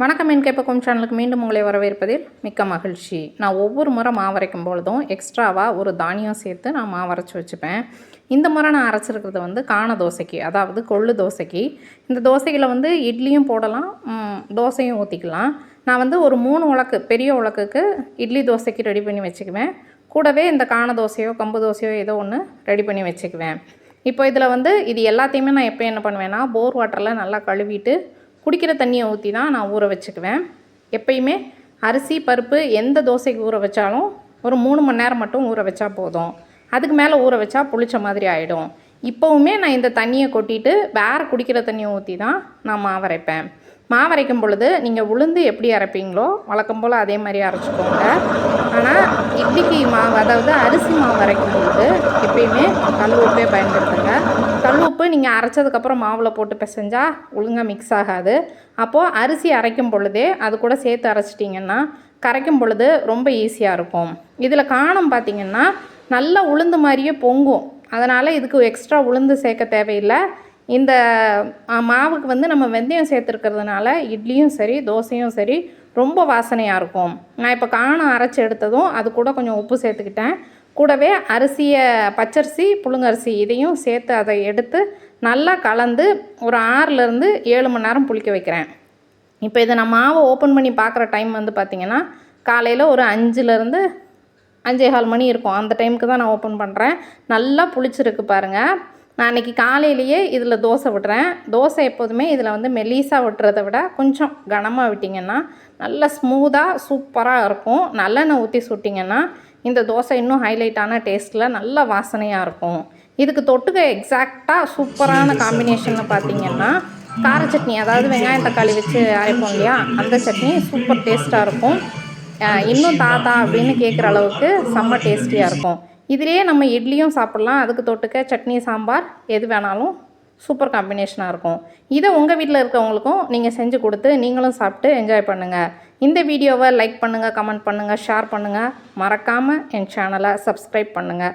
வணக்கம் என் கேப்பக்கும் சேனலுக்கு மீண்டும் உங்களை வரவேற்பதில் மிக்க மகிழ்ச்சி. நான் ஒவ்வொரு முறை மாவு அரைக்கும் பொழுதும் எக்ஸ்ட்ராவாக ஒரு தானியம் சேர்த்து நான் மாவு அரைச்சி வச்சுப்பேன். இந்த முறை நான் அரைச்சிருக்கிறது வந்து காண தோசைக்கு அதாவது கொள்ளு தோசைக்கு. இந்த தோசைகளை வந்து இட்லியும் போடலாம் தோசையும் ஊற்றிக்கலாம் நான் வந்து ஒரு மூணு உலக்கு பெரிய உலக்குக்கு இட்லி தோசைக்கு ரெடி பண்ணி வச்சுக்குவேன். கூடவே இந்த காண தோசையோ கம்பு தோசையோ ஏதோ ஒன்று ரெடி பண்ணி வச்சுக்குவேன். இப்போ இதில் வந்து இது எல்லாத்தையுமே நான் எப்போ என்ன பண்ணுவேன்னா போர் வாட்டரில் நல்லா கழுவிட்டு குடிக்கிற தண்ணியை ஊற்றி தான் நான் ஊற வச்சுக்குவேன். எப்பயுமே அரிசி பருப்பு எந்த தோசைக்கு ஊற வச்சாலும் ஒரு மூணு மணி நேரம் மட்டும் ஊற வச்சா போதும். அதுக்கு மேலே ஊற வச்சா புளிச்ச மாதிரி ஆகிடும் இப்போவுமே நான் இந்த தண்ணியை கொட்டிட்டு வேறு குடிக்கிற தண்ணியை ஊற்றி தான் நான் மாவரைப்பேன் மாவரைக்கும் பொழுது நீங்கள் உளுந்து எப்படி அரைப்பீங்களோ வழக்கம் போல் அதே மாதிரி அரைச்சிக்கோங்க. ஆனால் இட்லிக்கு மாவு அதாவது அரிசி மாவு அரைக்கும் பொழுது எப்பயுமே கல் உப்பே பயன்படுத்துங்க. நீங்கள் அரைச்சதுக்கப்புறம் மாவில் போட்டு பிசைஞ்சால் ஒழுங்காக மிக்ஸ் ஆகாது. அப்போது அரிசி அரைக்கும் பொழுதே அது கூட சேர்த்து அரைச்சிட்டிங்கன்னா கரைக்கும் பொழுது ரொம்ப ஈஸியாக இருக்கும். இதில் காணம் பார்த்தீங்கன்னா நல்லா உளுந்து மாதிரியே பொங்கும். அதனால் இதுக்கு எக்ஸ்ட்ரா உளுந்து சேர்க்க தேவையில்லை. இந்த மாவுக்கு வந்து நம்ம வெந்தயம் சேர்த்துருக்கிறதுனால இட்லியும் சரி தோசையும் சரி ரொம்ப வாசனையாக இருக்கும். நான் இப்போ காணம் அரைச்சி எடுத்ததும் அது கூட கொஞ்சம் உப்பு சேர்த்துக்கிட்டேன். கூடவே அரிசியை பச்சரிசி புழுங்கரிசி இதையும் சேர்த்து அதை எடுத்து நல்லா கலந்து ஒரு ஆறுலேருந்து ஏழு மணி நேரம் புளிக்க வைக்கிறேன். இப்போ இதை நான் மாவை ஓப்பன் பண்ணி பார்க்குற டைம் வந்து பார்த்திங்கன்னா காலையில் ஒரு அஞ்சுலேருந்து அஞ்சே கால் மணி இருக்கும். அந்த டைமுக்கு தான் நான் ஓப்பன் பண்ணுறேன் நல்லா புளிச்சிருக்கு பாருங்கள் நான் அன்றைக்கி காலையிலேயே இதில் தோசை விடுறேன். தோசை எப்போதுமே இதில் வந்து மெலீஸாக விட்டுறதை விட கொஞ்சம் கனமாக விட்டிங்கன்னா நல்லா ஸ்மூத்தாக சூப்பராக இருக்கும். நல்லெண்ணெய் ஊற்றி சுட்டிங்கன்னா இந்த தோசை இன்னும் ஹைலைட்டான டேஸ்ட்டில் நல்ல வாசனையாக இருக்கும். இதுக்கு தொட்டுக்க எக்ஸாக்டாக சூப்பரான காம்பினேஷன் பார்த்தீங்கன்னா கார சட்னி அதாவது வெங்காயம் தக்காளி வச்சு அரைப்போம் இல்லையா? அந்த சட்னி சூப்பர் டேஸ்ட்டாக இருக்கும். இன்னும் தாத்தா அப்படின்னு கேட்குற அளவுக்கு செம்ம டேஸ்டியாக இருக்கும். இதுலேயே நம்ம இட்லியும் சாப்பிட்லாம். அதுக்கு தொட்டுக்க சட்னி சாம்பார் எது வேணாலும் சூப்பர் காம்பினேஷனாக இருக்கும். இதை உங்கள் வீட்டில் இருக்கவங்களுக்கும் நீங்கள் செஞ்சு கொடுத்து நீங்களும் சாப்பிட்டு என்ஜாய் பண்ணுங்கள் இந்த வீடியோவை லைக் பண்ணுங்கள் கமெண்ட் பண்ணுங்கள் ஷேர் பண்ணுங்கள் மறக்காமல் என் சேனலை சப்ஸ்கிரைப் பண்ணுங்கள்